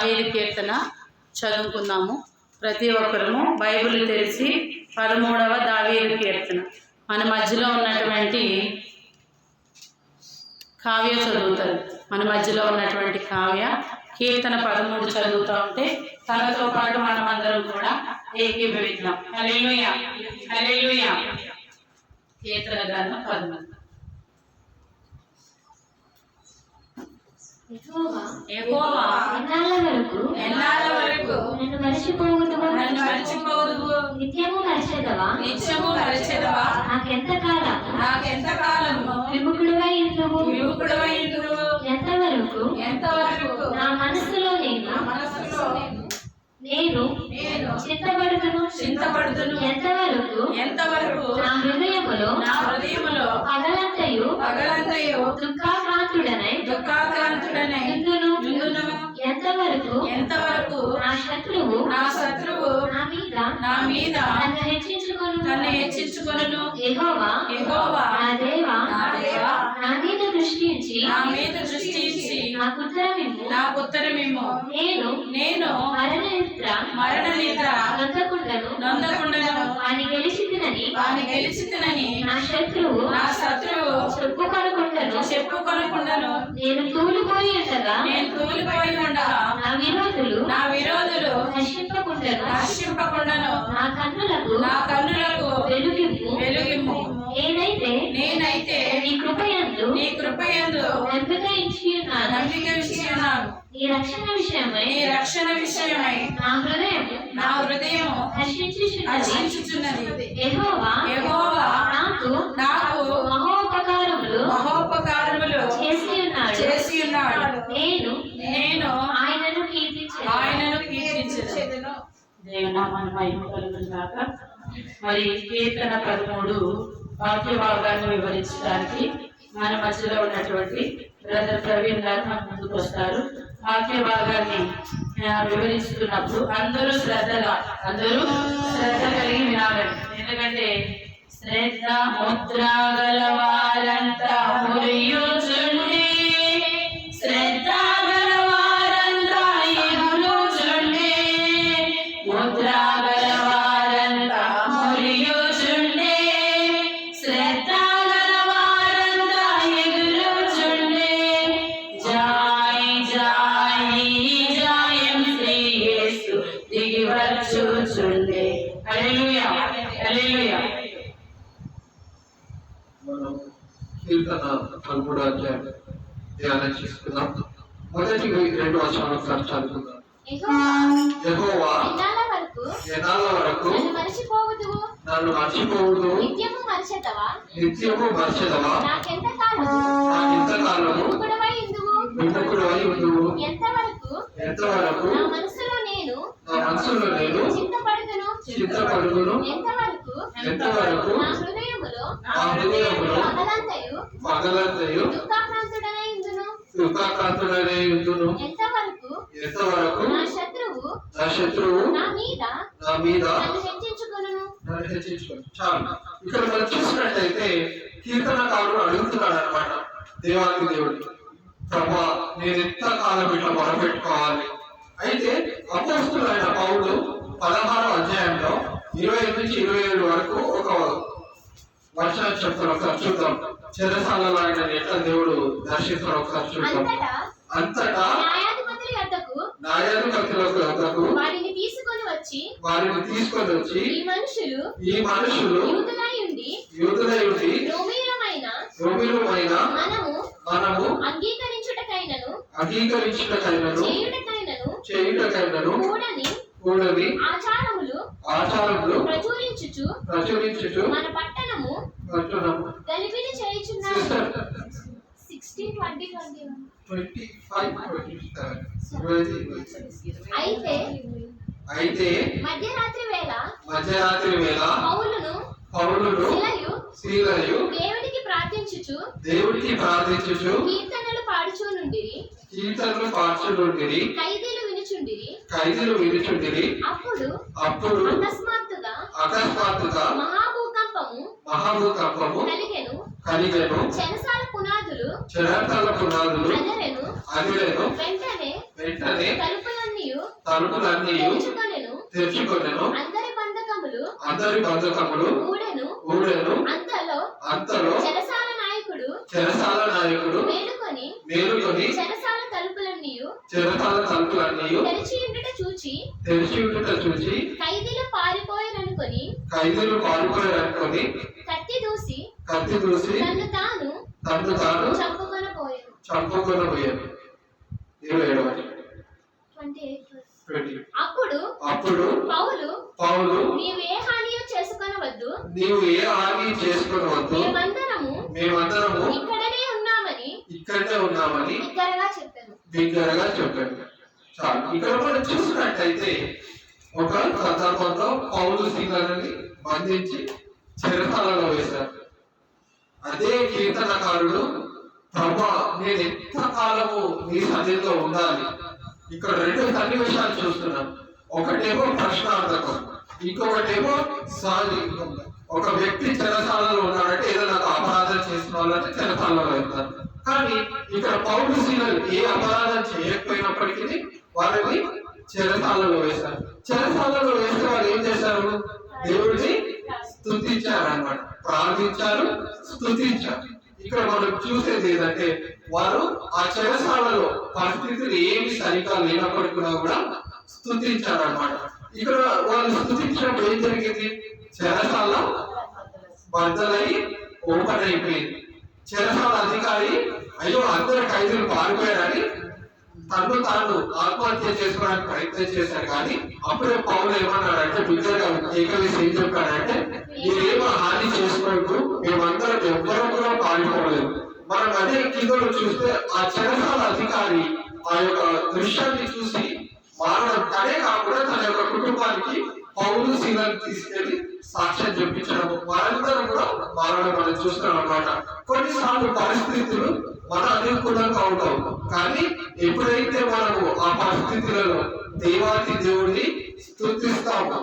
దావీలు కీర్తన చదువుకున్నాము ప్రతి ఒక్కరము బైబిల్ తెరిచి పదమూడవ దావీలు కీర్తన. మన మధ్యలో ఉన్నటువంటి కావ్య చదువుతారు. మన మధ్యలో ఉన్నటువంటి కావ్య కీర్తన పదమూడు చదువుతూ ఉంటే తనతో పాటు మనం అందరం కూడా ఏకీభవిద్దాం. హల్లెలూయా! హల్లెలూయా! కీర్తన గ్రంథం పదమూడు. ఎన్నాళ్ళ వరకు ఎన్నాళ్ళ వరకు నన్ను మరచిపోవదువు నన్ను నిత్యము మరచెదవా? నిత్యము మరచెదవా? నాకెంత కాలము నాకెంత కాలము విముఖుడువై ఉండువు యువకుడవై ఉండువు ఎంతవరకు? ఎంతవరకు? నా మనస్సులో నేను మనసులో నేను నేను చింతపడుతును చింతపడుదును. ఎంతవరకు? ఎంతవరకు? నా హృదయములో నా హృదయములో పగలంతయు పగలంతయు దుఃఖాక్రాంతుడనై దుఃఖాక్రాంతుడనై ఇందును ఎంతవరకు ఎంతవరకు నా శత్రువు నా శత్రువు నా మీద నా మీద నన్ను హెచ్చించుకొను? నన్ను యెహోవా యెహోవా నా దేవా నా దేవా నా మీద దృష్టించి నా మీద దృష్టించి నాకు ఉత్తరమిమ్ము నాకు ఉత్తరమేమో నేను నేను మరణ నిద్ర మరణ నిద్ర నొందకుండను. నొందకుండను. వాని గెలిచితినని వాని గెలిచితనని నా శత్రువు నా శత్రువు చెప్పుకొనకుండాను నేను తూలిపోయి ఉండగా నేను తూలిపోయి ఉండగా నా విరోధులు నా విరోధులు నశింపకుండను నశింపకుండాను నా కన్నులకు నా కన్నులకు వెలుగిమ్ము వెలుగిమ్ము నేనైతే నేనైతే నీ కృపయందు నమ్మిక ఇచ్చి ఉన్నాను నమ్మిక విషయన్నాను నీ రక్షణ విషయమై నీ రక్షణ విషయమై నా హృదయం నా హృదయం హర్షించుచున్నది. హర్షించుచున్నది. యెహోవా యెహోవా నాకు నాకు మహోపకారములు మహోపకారములు చేసి ఉన్నాడు చేసి ఉన్నాడు నేను నేను ఆయనను కీర్తించాను ఆయనను కీర్తించను మహిమ మరి కీర్తన పదమూడు వాక్య భాగాన్ని వివరించడానికి మన మధ్యలో ఉన్నటువంటి బ్రదర్ ప్రవీణ్ గారు మన ముందుకు వస్తారు. వాక్య భాగాన్ని వివరిస్తున్నప్పుడు అందరూ శ్రద్ధగా అందరూ శ్రద్ధ కలిగి వినాలండి ఎందుకంటే శ్రద్ధ ముద్ర గలవారంతా దిగి వచ్చుచుండి హల్లెలూయా హల్లెలూయా మనం కీర్తన పదమూడో అధ్యాయం ధ్యానం చేసుకుందాం. మొదటి రెండు వచనాలు ఒకసారి చదువుకుందాం. యెహోవా వరకు నన్ను నిత్యము మరచెదవా? నిత్యము మర్చెదవా? నాకెంత కాలము ఎంతవరకు? నా మనసులో నేను నా మనసులో నేను చింతపడుదును చింతపడుదును ఎంతవరకు? ఎంతవరకు? నా హృదయములో నా హృదయములో పగలంతయు. పగలంతయు దుఃఖాక్రాంతుడనై ఉండును. ఎంతవరకు? ఎంతవరకు? నా శత్రువు నా శత్రువు నా మీద నా మీద నన్ను హెచ్చించుకొనును. నన్ను హెచ్చించుకోండి. చాలు. ఇక్కడ మనం చూసినట్టయితే కీర్తనకారుడు అడుగుతున్నాడు అనమాట దేవానికి దేవుడు ప్రభా నేను ఎంత కాలం ఇట్లా మొరపెట్టుకోవాలి? అయితే అపోస్తులైన పౌలు పదహారో అధ్యాయంలో ఇరవై నుంచి ఇరవై ఏడు వరకు ఒక వర్షాలు చెప్తారు ఒకసారి చూద్దాం. చెరసాలలో ఆయన ఎట్లా దేవుడు దర్శిస్తాడు ఒకసారి చూద్దాం. అంతటా న్యాయాధిపతులకు వద్దకు వారిని తీసుకొని వచ్చి వారిని తీసుకొని వచ్చి ఈ మనుషులు ఈ మనుషులు యూదులై ఉండి యూదులయుడి రోమీయమైన రోమిలమైన మనము మనము అంగీకరించుటకైనను అంగీకరించుటకైనను చేయుటకైనను చేయుటకైనను కూడని ఆచారములు ఆచారములు ప్రచురించుచు ప్రచురించుచు మన పట్టణము పట్టునము గలిబిలి చేయుచున్నారు sixteen twenty twenty twenty five twenty seven అయితే అయితే మధ్యరాత్రి వేళ మధ్యరాత్రి వేళ పౌలును శిలయు దేవునికి ప్రార్థించుచు దేవుడికి ప్రార్థించుచు కీర్తనలు పాడుచూ నుండిరి. కీర్తనలు పార్చులుండిరి ఖైదీలు వినుచుండిరి. ఖైదీలు విరుచుండిరి అప్పుడు అప్పుడు అకస్మాత్తుగా అకస్మాత్తుగా మహాభూకంపము మహాభూకంపము కలిగెను. కలిగెను. చెరసాల పునాదులు చెరటాల పునాదులు అదరెను. అదిలేను వెంటనే వెంటనే తలుపులన్నీ తలుపులన్నీ తెరుచుకొనెను. తెరుచుకొనెను. అందరి బంధకములు అందరి బంధకములు ఊడెను. ఊడెను. అంతలో అంతలో చెరసాల నాయకుడు చెరసాల నాయకుడు మేలుకొని మేలుకొని చెరసాల తలుపులన్నీ చెరసాల తలుపులన్నీ తెరిచి ఉండుట చూచి తెరిచి ఉండుట చూసి ఖైదీలు పారిపోయారనుకొని ఖైదీలు పారిపోయారనుకొని కత్తి దూసి కత్తి దూసి తన్ను తాను తను తాను చంపుకొనపోయాను చంపుకొని పోయారు ఇరవై ఏడవ అప్పుడు అప్పుడు పౌలు పౌలు నీవు ఏ హానియో చేసుకొనవద్దు? నీవు ఏ హాని చేసుకునవద్దు? మేమందరము మేమందరము ఇక్కడే బిగ్గరగా చెప్పాను బిగ్గరగా చెప్పండి చాలు. ఇక్కడ మనం చూసినట్టయితే ఒక సందర్భంలో పౌలు సింగర్ని బంధించి చెరసాలలో వేశారు. అదే కీర్తనకారుడు ప్రభా నేను ఎంత కాలము నీ సన్నిధిలో ఉండాలి? ఇక్కడ రెండు సన్నివేశాలు చూస్తున్నాం. ఒకటేమో ప్రశ్నార్థకం ఇంకొకటేమో సాధికం ఒక వ్యక్తి చెరసాలలో ఉన్నాడంటే ఏదో నాకు అపరాధం చేసిన వాళ్ళంటే చెరసాలలో వెళ్తారు. కానీ ఇక్కడ పౌరు శీలలు ఏ అపరాధం చేయకపోయినప్పటికీ వాళ్ళని చెరసాలలో వేశారు. చెరసాలలో వేస్తే వాళ్ళు ఏం చేశారు? దేవుడిని స్థుతించారు అన్నమాట ప్రార్థించారు స్థుతించారు ఇక్కడ మనం చూసేది ఏంటంటే వారు ఆ చెరసాలలో పరిస్థితులు ఏమి సరిగా లేనప్పటికీ కూడా స్థుతించారు అన్నమాట ఇక్కడ వాళ్ళు స్థుతించినప్పుడు ఏం జరిగింది? చెరసాల బద్దలై ఓపెన్ అయిపోయింది చెరసాల అధికారి అయ్యో అందరు ఖైదీలు పారిపోయారని తను తాను ఆత్మహత్య చేసుకోవడానికి ప్రయత్నం చేశాడు కానీ అప్పుడే పౌరులు ఏమన్నాడంటే బిడ్డగా ఏకవేసి ఏం చెప్పాడంటే మీరేమో హాని చేసుకోవద్దు మేమందరం ఎవ్వరం కూడా పాల్గొనలేదు మనం అదే కిందలో చూస్తే ఆ చెరసాల అధికారి ఆ యొక్క దృశ్యాన్ని చూసి మారడం తనే కాకుండా తన యొక్క కుటుంబానికి పౌరు శీలను తీసుకెళ్ళి సాక్ష్యం చెప్పించడం వారందరూ కూడా మారడం మనం చూస్తున్నాం అన్నమాట కొన్నిసార్లు పరిస్థితులు మన అనుకూలంగా ఉండవు కానీ ఎప్పుడైతే మనము ఆ పరిస్థితులలో దేవాతి దేవుడిని స్థుతిస్తాము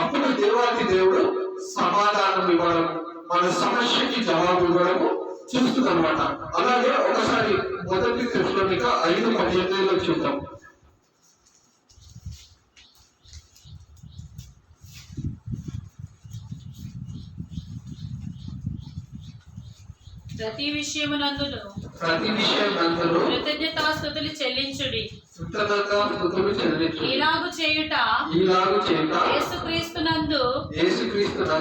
అప్పుడు దేవాతి దేవుడు సమాధానం ఇవ్వడం మన సమస్యకి జవాబు ఇవ్వడము చూస్తుంది అనమాట అలాగే ఒకసారి మొదటి కృష్ణునిక ఐదు పద్దెనిమిదిలో చూద్దాం. ప్రతి విషయమునందును ప్రతి విషయం అందరూ కృతజ్ఞతాస్థుతులు చెల్లించుడి. కృతజ్ఞత స్థుతులు చెల్లించు ఇలాగు చేయుట యేసుక్రీస్తునందు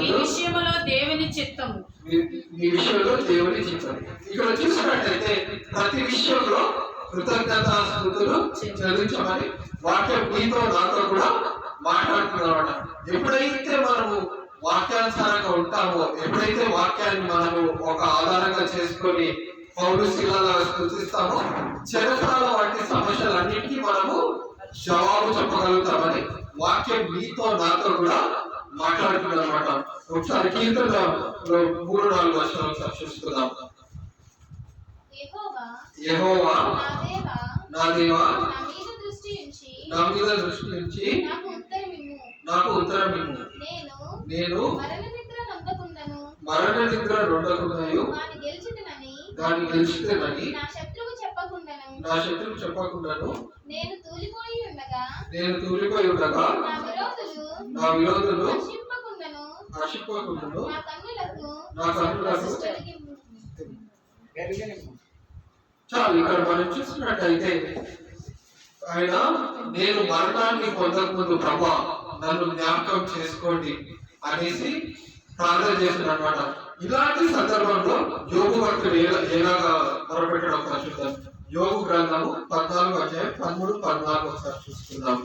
ఈ విషయములో దేవుని చిత్తము. మీ విషయంలో దేవుని చిత్తం ఇక్కడ చూసినట్టయితే ప్రతి విషయంలో కృతజ్ఞత స్థుతులు చెల్లించమని వాక్యం మీతో నాతో కూడా మాట్లాడుతున్నమాట ఎప్పుడైతే మనము వాక్యానుసారంగా ఉంటామో. ఎప్పుడైతే వాక్యాన్ని మనము ఒక ఆధారంగా చేసుకొని పౌరు శిలాగా స్థుతిస్తామో చెరసాల వంటి సమస్యలన్నిటికీ మనము జవాబు చెప్పగలుగుతామని వాక్యం మీతో నాతో కూడా మాట్లాడుతుంది అనమాట ఒకసారి కీర్తన మూడు నాలుగు వర్షాలు ఒకసారి యెహోవా నా దేవా నా మీద దృష్టి నుంచి నాకు ఉత్తరం ఇమ్ము నేను నేను మరణ నిద్ర నొందకుండను దాన్ని గెలుచుతానని నా శత్రువు చెప్పకుండను. నా శత్రువు చెప్పకుండాను. నేను తూలిపోయి ఉండగా నేను తూలిపోయి ఉండగా నా విరోధులు నా విరోధులు నశింపకుండను. నశిపోకుండాను. నా కన్నులకు నా కన్నులకు. చాలు ఇక్కడ మనం చూసినట్టయితే ఆయన నేను మరణాన్ని పొందకముందు ప్రభా నన్ను జ్ఞాపకం చేసుకోండి అనేసి ప్రార్థన చేస్తున్నాడు అనమాట ఇలాంటి సందర్భంలో యోగు భక్తుడు ఎలాగా మొరపెట్టడం ఒకసారి చూద్దాం యోగు గ్రంథము పద్నాలుగు అధ్యాయం పదమూడు పద్నాలుగు ఒకసారి చూసుకుందాం.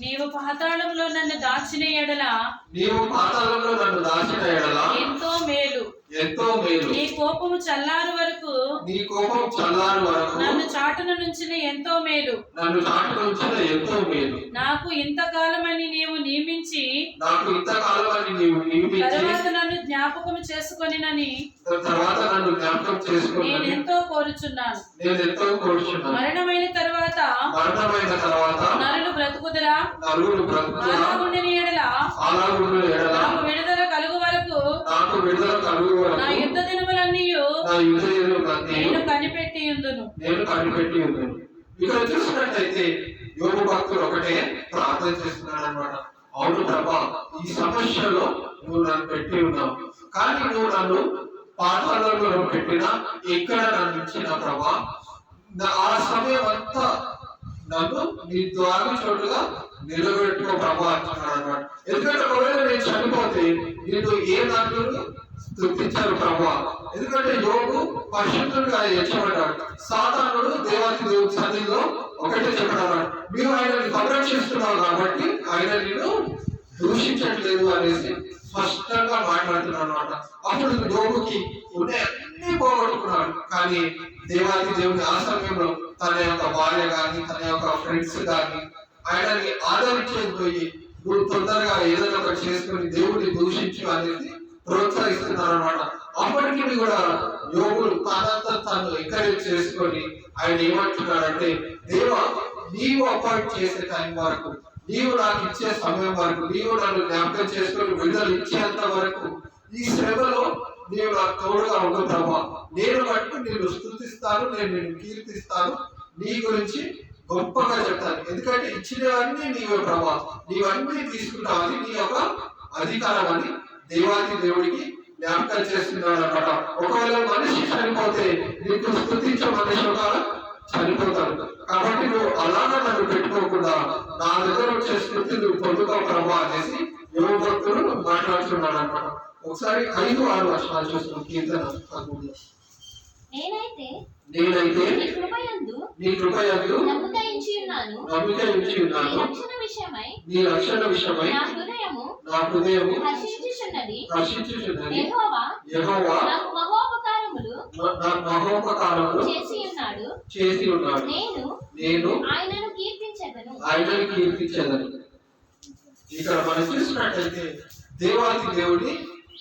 నీవు పాతాళంలో నన్ను దాచిన ఎడల నీవు పాతాళంలో నన్ను దాచిన ఎడల ఎంతో మేలు. ఎంతో మేలు. నీ కోపము చల్లారు వరకు నీ కోపం చల్లారు వరకు నన్ను చాటున నుంచిన ఎంతో మేలు. నన్ను ఉంచిన ఎంతో మేలు. నాకు ఇంతకాలమని నీవు నియమించి నాకు నీవు నియమించి తరువాత నన్ను జ్ఞాపకం చేసుకొనినని తర్వాత నన్ను జ్ఞాపకం నేను చేసుకున్నాను ఎంతో కోరుచున్నాను. నేను ఎంతో కోరుచున్నాను. మరణమైన తరువాత మరణమైన తర్వాత నరులు బ్రతుకుదరా? నలుగురు బ్రతుకులా అలాగుండని ఎడల అలాగుండు ఎడల నాకు విడుదల కలుగు నాకు విడుదల కలుగు నా యుద్ధ దినములన్నీ నా యుద్ధ నేను కనిపెట్టి ఉందును నేను కనిపెట్టి ఉన్నాను ఇక్కడ చూసినట్టయితే యోగు భక్తుడు ఒకటే ప్రార్థన చేస్తున్నాడు అనమాట అవును ప్రభా ఈ సమస్యలో నువ్వు నన్ను పెట్టి ఉన్నావు. కానీ నువ్వు నన్ను పాఠాలలో పెట్టినా ఎక్కడ నన్ను ఇచ్చిన ప్రభా నా- ఆ సమయం అంతా నన్ను నీ ద్వారా చోటుగా నిలబెట్టుకో ప్రభా అంటున్నాడు అనమాట ఎందుకంటే ఒకవేళ నేను చనిపోతే నేను ఏ దాంట్లో తృప్తించారు ప్రభా. ఎందుకంటే యోగు పరిశుద్ధుడుగా ఎంచబడ్డాడు సాధారణుడు దేవానికి దేవుడి సన్నిధిలో ఒకటే చెప్పాడు మీరు ఆయనని పరిరక్షిస్తున్నావు కాబట్టి ఆయన నేను దూషించట్లేదు అనేసి స్పష్టంగా మాట్లాడుతున్నాడు అనమాట అప్పుడు యోగుకి ఉండే అన్ని పోగొట్టుకున్నాడు. కానీ దేవాది దేవుని ఆ సమయంలో తన యొక్క భార్య కానీ తన యొక్క ఫ్రెండ్స్ కానీ ఆయనని ఆదరించేది పోయి నువ్వు తొందరగా ఏదైనా ఒకటి చేసుకుని దేవుడిని దూషించు అనేది ప్రోత్సహిస్తున్నారు అనమాట అప్పటికి కూడా యోగులు తనంతా తను ఎంకరేజ్ చేసుకొని ఆయన ఏమంటున్నాడంటే దేవ నీవు అపాయింట్ చేసే టైం వరకు నీవు నాకు ఇచ్చే సమయం వరకు నీవు నన్ను జ్ఞాపకం చేసుకొని విడుదల ఇచ్చేంత వరకు ఈ శ్రమలో నీవు నాకు తోడుగా ఉండు ప్రభా. నేను మటుకు నేను స్థుతిస్తాను నేను నిన్ను కీర్తిస్తాను. నీ గురించి గొప్పగా చెప్తాను ఎందుకంటే ఇచ్చినవన్నీ నీవే ప్రభా నీవన్నీ తీసుకుంటావు అది నీ యొక్క అధికారం అని దేవాది దేవుడికి జ్ఞాపకం చేస్తున్నాడు అనమాట ఒకవేళ మనిషి చనిపోతే నీకు స్థుతించే మనిషి ఒక చనిపోతాడు. కాబట్టి నువ్వు అలానే నన్ను పెట్టుకోకుండా నా దగ్గర వచ్చే స్థుతి నువ్వు పొందుతావు ప్రభా అనేసి యువ భక్తుడు మాట్లాడుతున్నాడు అనమాట ఒకసారి ఐదు ఆరు వర్షాలు చూస్తున్నాం. కీర్తన. నేనైతే నేనైతే నీ కృపయందు నమ్మిక ఉన్నాను రక్షణ విషయమై నీ రక్షణ విషయమై నా హృదయము నా హృదయము హర్షించుచున్నది. రక్షించుచున్నది యెహోవా యెహోవా నాకు మహోపకారములు నా- నా మహోపకారములు చేసి ఉన్నాడు చేసి ఉన్నాడు నేను నేను ఆయనను కీర్తించదను. ఆయనని కీర్తించేదని. ఇక్కడ మనం చూసినట్టయితే దేవాది దేవుడి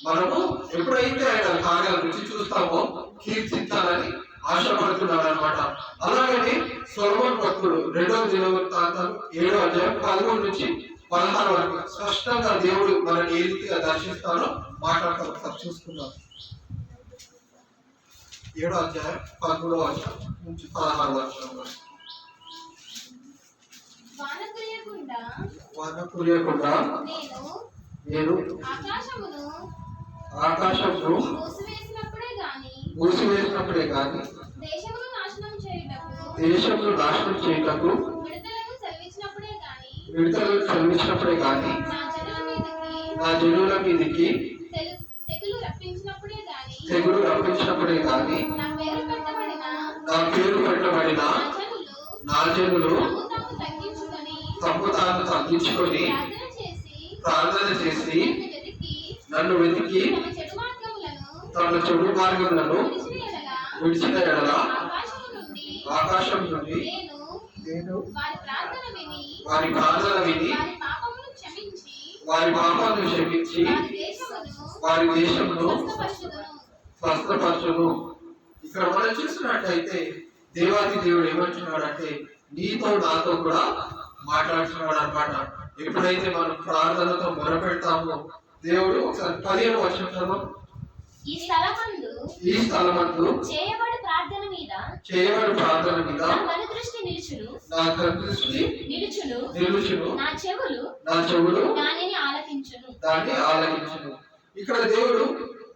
మనము ఎప్పుడైతే ఆయన కార్యాలు రుచి చూస్తామో కీర్తించాలని ఆశపడుతున్నాడు అనమాట అలాగని సొలమన్ భక్తుడు రెండవ దినవృత్తాంతం ఏడో అధ్యాయం పదమూడు నుంచి పదహారు వరకు స్పష్టంగా దేవుడు మనల్ని ఏ రీతిగా దర్శిస్తారో మాట్లాడతాం. ఒకసారి చూసుకుందాం. ఏడో అధ్యాయం పదమూడవ అధ్యాయం నుంచి పదహారు వర్షం వరకు. వాన కురియకుండా నేను ఆకాశమును మూసివేసినప్పుడే గాని మూసివేసినప్పుడే కానీ దేశంలో నాశనం చేయటకు విడుదలకు చదివించినప్పుడే కానీ నా జనుల మీదకి తెగులు రప్పించినప్పుడే కానీ నా పేరు పెట్టబడిన నా జనులు తమ్ము తప్పు తాను తగ్గించుకొని ప్రార్థన చేసి నన్ను వెతికి నన్ను వెతికి తమ చెడు మార్గములను తన చెడు మార్గములను విడిచిన ఎడల ఆకాశం నుండి నేను వారి ప్రార్థన విని వారి పాపాలను క్షమించి వారి దేశంలో స్వస్థపరచును. ఇక్కడ మనం చూసినట్టయితే దేవాది దేవుడు ఏమంటున్నాడంటే నీతో నాతో కూడా మాట్లాడుతున్నాడు అనమాట ఎప్పుడైతే మనం ప్రార్థనతో మొరపెడతామో దేవుడు ఒకసారి పదిహేను వర్షంలో ఈ స్థలమందు ఈ స్థలమందు చేయబడి ప్రార్థన మీద చేయబడి ప్రార్థన మీద నా కనుదృష్టి నిలుచును. నా దృష్టి నిలుచును. నిలుచును. నా చెవులు నా చెవులు దానిని ఆలకించును. దాన్ని ఆలకించును. ఇక్కడ దేవుడు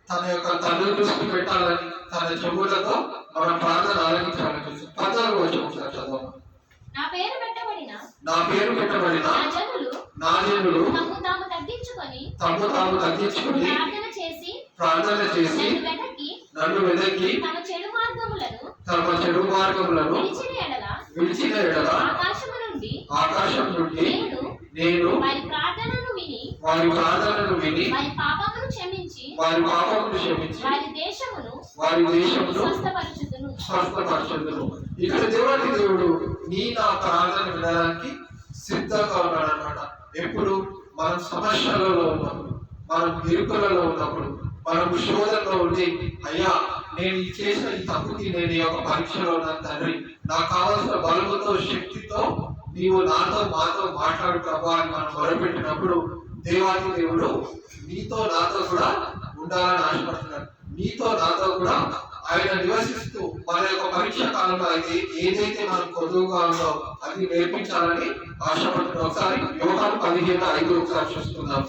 తన యొక్క తండ్రి దృష్టి పెట్టాలని తన చెవులతో మన ప్రార్థన ఆలకించాలని చూసి పద్నాలుగు వచ్చి ఒకసారి చదవం నా పేరు పెట్టబడిన నా పేరు పెట్టబడిన నా జనులు నా జనులు తమ్ము తాము తగ్గించుకొని తమ తాము తగ్గించుకుని ప్రార్థన చేసి నన్ను వెదకి తమ చెడు మార్గములను విడిచిన ఎడల ఆకాశం నుండి నేను వారి ప్రార్థనను విని వారి పాపమును క్షమించి వారి దేశమును వారి దేశమును స్వస్థపరచుదును. స్వస్థపరచుదును. ఇక్కడ దేవుడి దేవుడు నీ నా ప్రార్థన వినడానికి సిద్ధంగా ఉన్నాడు అనమాట ఎప్పుడు? మనం సమస్యలలో ఉన్నప్పుడు మనం ఇరుకులలో ఉన్నప్పుడు. మనం శోధనలో ఉండి అయ్యా నేను చేసిన ఈ తప్పుకి నేను యొక్క పరీక్షలో ఉన్నాను తండ్రి. నాకు కావాల్సిన బలముతో శక్తితో నీవు నాతో మాతో మాట్లాడు ప్రభా అని మనం మొరపెట్టినప్పుడు దేవాది దేవుడు నీతో నాతో కూడా ఉండాలని ఆశపడుతున్నాడు. నీతో నాతో కూడా ఆయన నివసిస్తూ మన యొక్క పరీక్ష కాలంలో అయితే ఏదైతే మనం కొద్దుగా ఉందో అది నేర్పించాలని ఆశపడుతున్నాం. ఒకసారి యోగాలు పదిహేను ఐదు ఒకసారి చూస్తున్నాం.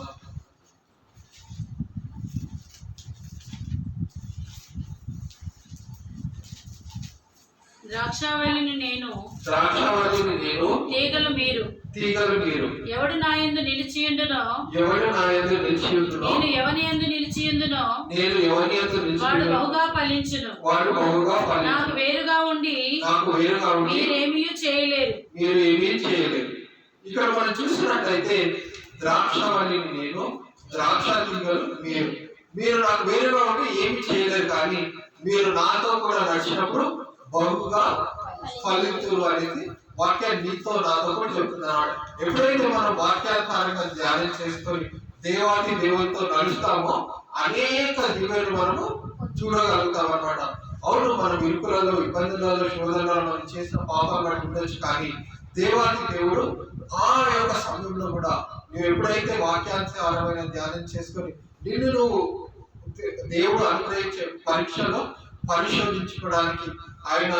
ద్రాక్షావళిని నేను ద్రాక్షావళిని నేను తీగలు మీరు. తీగలు మీరు. ఎవడు నా యందు నిలిచియుండునో ఎవడు నా ఎందు నిలిచి ఉండునో నేను ఎవని యందు నిలిచియుందునో నేను ఎందు నిలిచి వాడు బహుగా ఫలించును. వాడు బహుగా నాకు ఫలించును. వేరుగా ఉండి నాకు వేరుగా ఉండి మీరేమీ చేయలేరు. మీరు ఏమీ చేయలేరు. ఇక్కడ మనం చూసినట్లయితే ద్రాక్షవల్లిని నేను ద్రాక్ష తీగలు మీరు. మీరు నాకు వేరుగా ఉండి ఏమి చేయలేరు కానీ మీరు నాతో కూడా నడిచినప్పుడు బహుగా ఫలితులు అనేది వాక్యాన్ని నీతో నాతో కూడా చెప్తున్నాడు. ఎప్పుడైతే మనం వాక్యాధారంగా ధ్యానం చేసుకొని దేవాన్ని దేవునితో నడుస్తామో అనేక దివ్యలు మనము చూడగలుగుతాం అనమాట అవును మనం ఇరుకులలో ఇబ్బందులలో శోధనలో మనం చేసిన పాపాలు ఉండొచ్చు కానీ దేవాది దేవుడు ఆ యొక్క సమయంలో కూడా నువ్వు ఎప్పుడైతే వాక్యాంతరమైన ధ్యానం చేసుకొని నిన్ను నువ్వు దేవుడు అనుగ్రహించే పరీక్షలో పరిశోధించుకోవడానికి ఆయన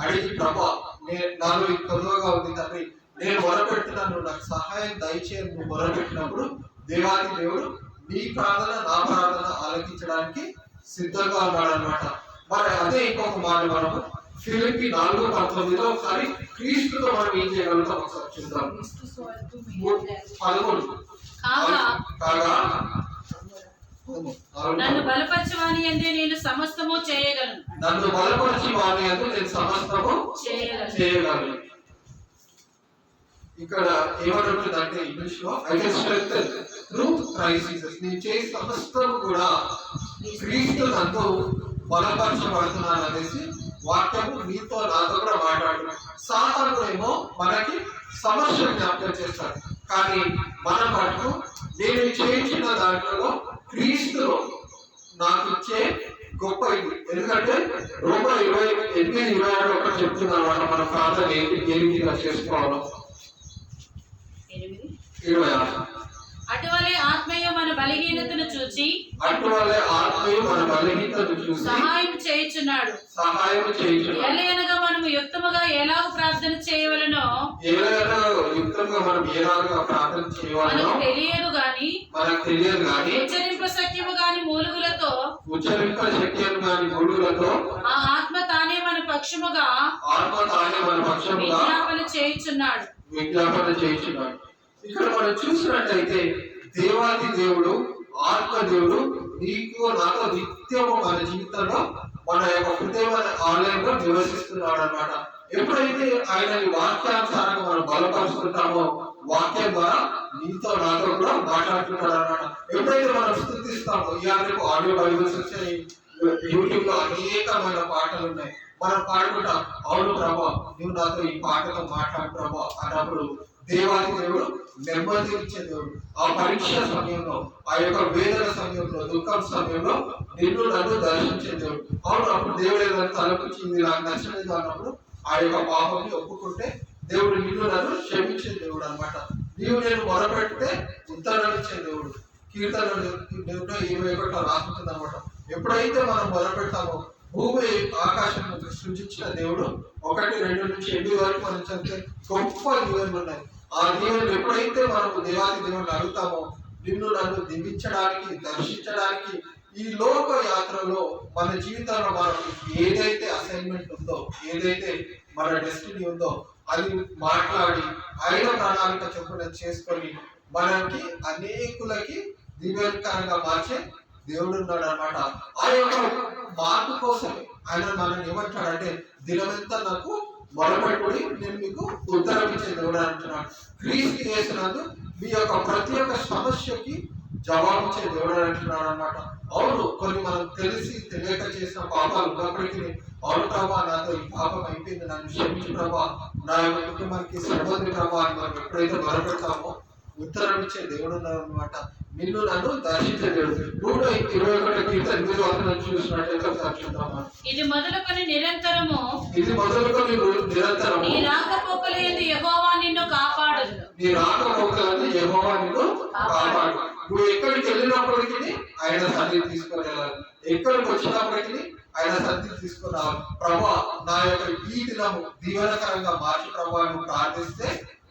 అడిగి ప్రభా నే- నాలో కొద్దుగా ఉంది తండ్రి. నేను మొరపెడుతున్నాను. నాకు సహాయం దయచేయని నువ్వు మొరపెట్టినప్పుడు దేవాది దేవుడు నీ ప్రార్థన నా ప్రార్థన ఆలకించడానికి సిద్ధంగా ఉన్నాడు అనమాట మరి అదే ఇంకొక మాట మనము ఫిలిపి నాలుగు పంతొమ్మిదిలో ఒకసారి క్రీస్తుతో మనం ఏం చేయగలుగుతాం? ఒకసారి చూద్దాం. మూడు- పదమూడు. కాగా నన్ను బలపరచవాని అందే నేను సమస్తము చేయగలను. నన్ను బలపరిచి వారి అందు నేను సమస్తము చేయగలను. ఇక్కడ ఏమంటుందంటే ఇంగ్లీష్లో I can strength through Christ Jesus నేను చేసే సమస్తం కూడా క్రీస్తు నందు బలపరచబడుతున్నాను అనేసి వాక్యము నీతో నాతో కూడా మాట్లాడుతున్నాడు సాతాను ఏమో మనకి సమస్య జ్ఞాపకం చేస్తాడు. కానీ మన మటుకు నేను చేయించిన దాంట్లో క్రీస్తులో నాకు ఇచ్చే గొప్ప ఇది. ఎందుకంటే రోమ ఇరవై ఎనిమిది ఇరవై ఆరు ఒకటి చెప్తున్నాను అన్నమాట మన ప్రార్థన ఏంటి? ఏ రీతిగా చేసుకోవాలో. ఎనిమిది? ఇరవై ఆరు. అటువలే ఆత్మీయ మన బలహీనతను చూచి అటువలే ఆత్మీయ మన బలహీనతను చూసి సహాయం చేయుచున్నాడు. సహాయం చేయించున్నాడు. ఎలయనగా మనము యుక్తముగా ఎలాగ ప్రార్థన ప్రార్థన మనకు తెలియదు గాని మనకు తెలియదు కానీ ఉచ్చరింప సత్యము గాని మూలుగులతో ఉచ్చరింప శక్తిని కాని గుడులతో ఆ ఆత్మ తానే మన పక్షముగా ఆత్మ తానే మన పక్షముగా విజ్ఞాపన చేయుచున్నాడు. విజ్ఞాపన చేయించున్నాడు. ఇక్కడ మనం చూసినట్లయితే దేవాది దేవుడు ఆత్మ దేవుడు నీకు నాతో నిత్యము మన జీవితంలో మన యొక్క హృదయమైన ఆలయంలో నివసిస్తున్నాడు అనమాట ఎప్పుడైతే ఆయన వాక్యానుసారంగా మనం బలపరుస్తుంటామో వాక్యం ద్వారా నీతో నాతో కూడా మాట్లాడుతున్నాడు అనమాట ఎప్పుడైతే మనం స్థుతిస్తామో ఇవాళ రేపు ఆడియో బైబుల్స్ వచ్చాయి. యూట్యూబ్లో అనేకమైన పాటలు ఉన్నాయి. మనం పాడుకుంటాం అవును ప్రభా నువ్వు నాతో ఈ పాటలో మాట్లాడు ప్రభా అన్నప్పుడు దేవాది దేవుడు నెమ్మది ఇచ్చే దేవుడు. ఆ పరీక్ష సమయంలో ఆ యొక్క వేదన సమయంలో దుఃఖం సమయంలో నిన్ను నన్ను దర్శించే దేవుడు. అవును అప్పుడు దేవుడు ఏదైనా తలపించింది నాకు నచ్చలేదు అన్నప్పుడు ఆ యొక్క పాపని ఒప్పుకుంటే దేవుడు నిన్ను నన్ను క్షమించిన దేవుడు అనమాట నీవు నేను మొరపెడితే ఉత్తరాలు ఇచ్చే దేవుడు కీర్తన దేవుడు ఇరవై ఒకటో రాసుకుంటుంది అనమాట ఎప్పుడైతే మనం మొదలుపెడతామో భూమి ఆకాశం సృష్టించిన దేవుడు ఒకటి రెండు నుంచి ఎనిమిది వరకు మనం చదివితే గొప్ప దీవెనలు ఉన్నాయి ఆ దీవెనలు ఎప్పుడైతే మనం దేవాది దేవుని అడుగుతామో నిన్ను నన్ను దివ్వించడానికి దర్శించడానికి ఈ లోక యాత్రలో మన జీవితంలో మనకు ఏదైతే అసైన్మెంట్ ఉందో ఏదైతే మన డెస్టినీ ఉందో అది మాట్లాడి ఆయన ప్రణాళిక చొప్పున చేసుకొని మనకి అనేకులకి దివ్యకరంగా మార్చే దేవుడు ఉన్నాడు అనమాట ఆ యొక్క మార్పు కోసం ఆయన మనల్ని ఏమంటాడంటే దినమంతా నాకు మొరపెట్టుడి నేను మీకు ఉత్తరం ఇచ్చే దేవుడు అంటున్నాడు. క్రీస్తు చేసినందు మీ యొక్క ప్రతి ఒక్క సమస్యకి జవాబు ఇచ్చే దేవుడు అంటున్నాడు అనమాట అవును కొన్ని మనం తెలిసి తెలియక చేసిన పాపాలు ఉన్నప్పటికీ అవును ప్రభా నాతో ఈ పాపం అయిపోయింది. నన్ను క్షమించు ప్రభా. నా యొక్క కుటుంబానికి సరిపోతుంది ప్రభా అని మనం ఎప్పుడైతే మొరపెడతామో ఉత్తరం ఇచ్చే దేవుడు అనమాట నిన్ను నన్ను దర్శించే దేవుడు. నూట ఇరవై ఒకటి కీర్తన ఎనిమిది వందలు చూసినట్లయితే ఒకసారి చూద్దామా? ఇది మొదలుకొని నిరంతరము ఇది మొదలుకొని నిరంతరం నీ రాకపోకలేదు యెహోవా నిన్ను కాపాడు నీ రాకపోకలను యెహోవా నిన్ను కాపాడు. నువ్వు ఎక్కడికి వెళ్ళినప్పటికీ ఆయన సన్నిధి తీసుకొని వెళ్ళాలి ఎక్కడికి వచ్చినప్పటికీ ఆయన సన్నిధి తీసుకురావాలి ప్రభా నా యొక్క ఈ దినము దీవెనకరంగా మార్చి ప్రభా నువ్వు ప్రార్థిస్తే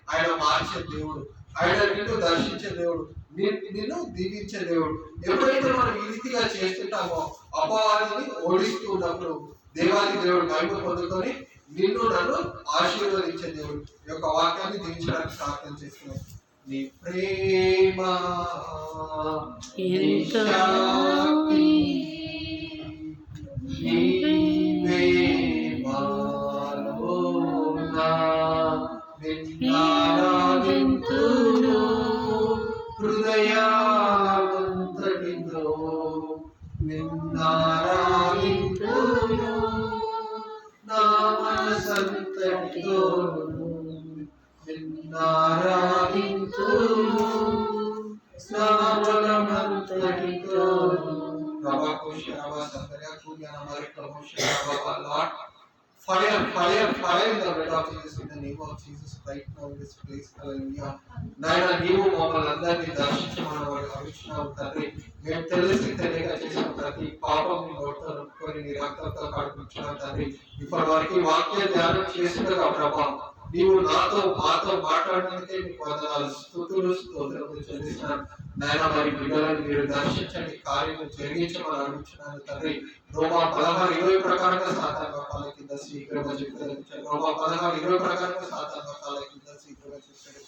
ఆయన మార్చే దేవుడు. ఆయన నిన్ను దర్శించే దేవుడు. నిన్ను దీవించే దేవుడు. ఎప్పుడైతే మనం ఈ రీతిగా చేస్తుంటామో అపవాదిని ఓడిస్తూ ఉన్నప్పుడు దేవాది దేవుడు మహిమ పొందుకొని నిన్ను నన్ను ఆశీర్వదించే దేవుడు. ఈ యొక్క వాక్యాన్ని దీవించడానికి ప్రార్థన చేస్తున్నాం. నీ ప్రేమ నీ ఎంతో fire fire fire in the blood of Jesus in the name of Jesus right now in this place hallelujah నాయన నీవు మమ్మల్ని అందరినీ దర్శించమని వాడు అభిషేకం తండ్రి. మేము తెలిసి తెలియక చేసిన ప్రతి పాపం నీ నోట్లో నొప్పుకొని నీ రక్తంతో కడుపుచ్చిన తండ్రి. ఇప్పటి వరకు వాక్య ధ్యానం చేసిండగా ప్రభావం నీవు నాతో మాతో మాట్లాడినందుకే నీకు వందనాలు స్థుతులు స్తోత్రములు చెల్లిస్తున్నాను నాయన మరి బిడ్డలను మీరు దర్శించండి కార్యము జరిగించమని అడుగుతున్నాను తండ్రి రోమా పదహారు ఇరవై ప్రకారంగా సాతాన్ కాల కింద శీఘ్రంగా చెప్తారు రోమా పదహారు ఇరవై ప్రకారంగా సాతాన్ కాల కింద శీఘ్రంగా చెప్తారు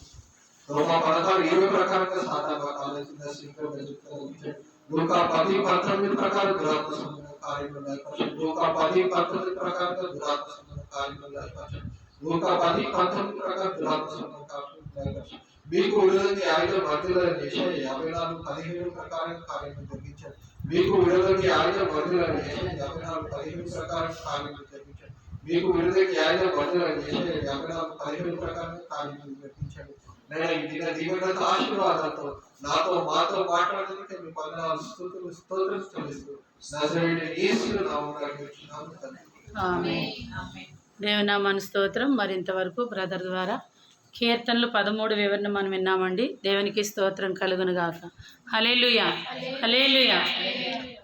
రోమా పదహారు ఇరవై ప్రకారంగా సాతాన్ కాల కింద శీఘ్రంగా చెప్తారు లూకా పది పంతొమ్మిది ప్రకారం దురాత్మ సంబంధ కార్యములు లేకపోతే లూకా పది పంతొమ్మిది ప్రకారంగా దురాత్మ సంబంధ కార్యములు లేకపోతే లూకా పది పంతొమ్మిది ప్రకారం దురాత్మ సంబంధ కార్యములు లేకపోతే మీకు విరోధంగా ఆయుధం మధ్యలో చేసే యాభై నాలుగు పదిహేను ప్రకారం కార్యము జరిగించారు మీకు విరోధంగా ఆయుధం మధ్యలో చేసే యాభై నాలుగు పదిహేను ప్రకారం కార్యము జరిగించారు మీకు విరోధంగా ఆయుధం మధ్యలో చేసే యాభై నాలుగు పదిహేను ప్రకారం కార్యము జరిగించాడు నేను ఈ దిన దీవెనతో ఆశీర్వాదాలతో నాతో మాతో మాట్లాడడానికి మీ పదనాలు స్థుతులు స్తోత్రం చెల్లిస్తూ నజరేయుడి యేసు నామమున అడుగుచున్నాము తండ్రి ఆమేన్. దేవునామాని స్తోత్రం. మరింతవరకు బ్రదర్ ద్వారా కీర్తనలు పదమూడు వివరణ మనం విన్నామండి. దేవునికి స్తోత్రం కలుగును గాక హలేలుయా హలేలుయా